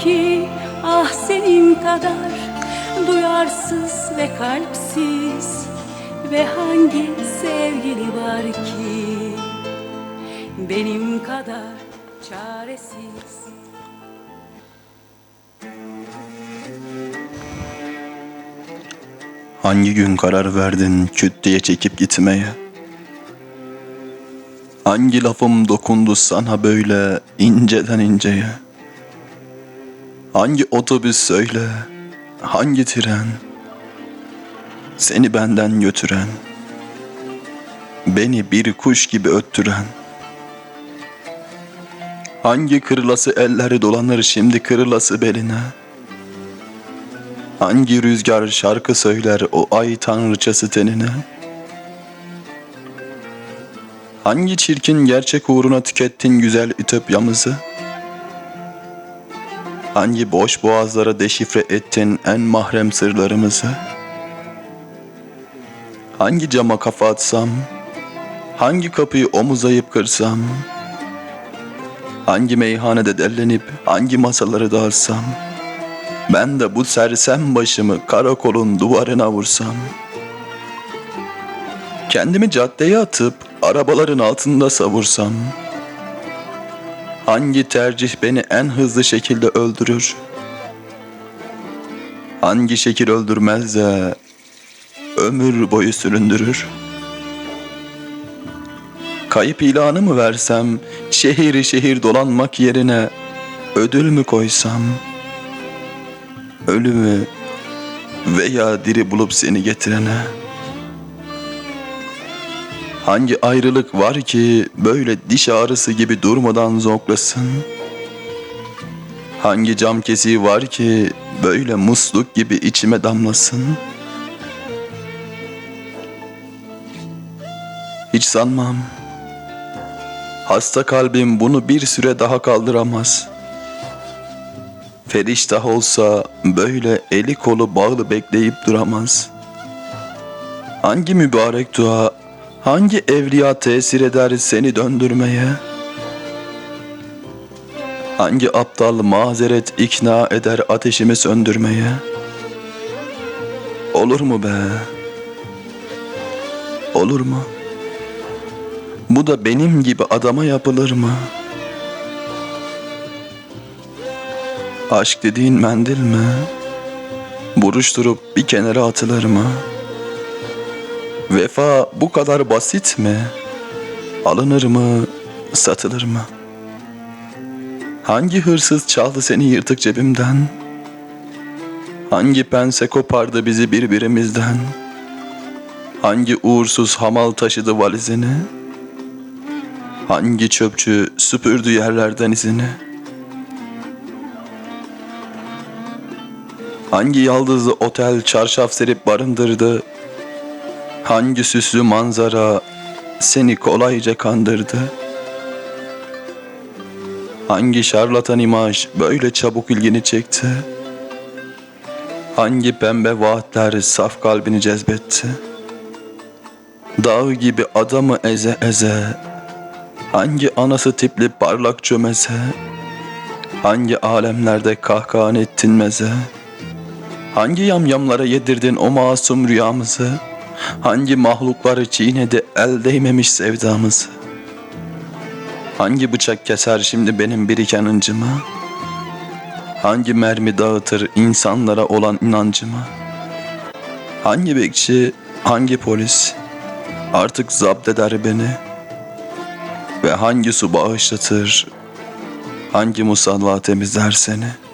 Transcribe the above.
ki ah senin kadar duyarsız ve kalpsiz ve hangi sevgili var ki benim kadar çaresiz. Hangi gün karar verdin küt çekip gitmeye? Hangi lafım dokundu sana böyle inceden inceye? Hangi otobüs söyle, hangi tren seni benden götüren, beni bir kuş gibi öttüren? Hangi kırılası elleri dolanır şimdi kırılası beline? Hangi rüzgar şarkı söyler o ay tanrıçası tenine? Hangi çirkin gerçek uğruna tükettin güzel ütopyamızı? Hangi boş boğazlara deşifre ettin en mahrem sırlarımızı? Hangi cama kafa atsam? Hangi kapıyı omuzlayıp kırsam? Hangi meyhanede dellenip hangi masaları dağılsam? Ben de bu sersem başımı karakolun duvarına vursam. Kendimi caddeye atıp arabaların altında savursam. Hangi tercih beni en hızlı şekilde öldürür? Hangi şekil öldürmez ömür boyu süründürür? Kayıp ilanı mı versem, şehir şehir dolanmak yerine ödül mü koysam?'' ölümü veya diri bulup seni getirene hangi ayrılık var ki böyle diş ağrısı gibi durmadan zoklasın? Hangi cam kesiği var ki böyle musluk gibi içime damlasın? Hiç sanmam. Hasta kalbim bunu bir süre daha kaldıramaz.'' Feriştah olsa böyle eli kolu bağlı bekleyip duramaz. Hangi mübarek dua, hangi evliya tesir eder seni döndürmeye? Hangi aptal mazeret ikna eder ateşimi söndürmeye? Olur mu be? Olur mu? Bu da benim gibi adama yapılır mı?'' Aşk dediğin mendil mi? Buruşturup bir kenara atılır mı? Vefa bu kadar basit mi? Alınır mı, satılır mı? Hangi hırsız çaldı seni yırtık cebimden? Hangi pense kopardı bizi birbirimizden? Hangi uğursuz hamal taşıdı valizini? Hangi çöpçü süpürdü yerlerden izini?'' Hangi yaldızlı otel çarşaf serip barındırdı? Hangi süslü manzara seni kolayca kandırdı? Hangi şarlatan imaj böyle çabuk ilgini çekti? Hangi pembe vaatler saf kalbini cezbetti? Dağ gibi adamı eze eze, hangi anası tipli parlak çömeze, hangi alemlerde kahkahan ettin meze?'' Hangi yamyamlara yedirdin o masum rüyamızı? Hangi mahlukları çiğnedi el değmemiş sevdamızı? Hangi bıçak keser şimdi benim biriken incimi? Hangi mermi dağıtır insanlara olan inancımı? Hangi bekçi, hangi polis artık zapt eder beni? Ve hangi su bağışlatır, hangi musalla temizler seni?''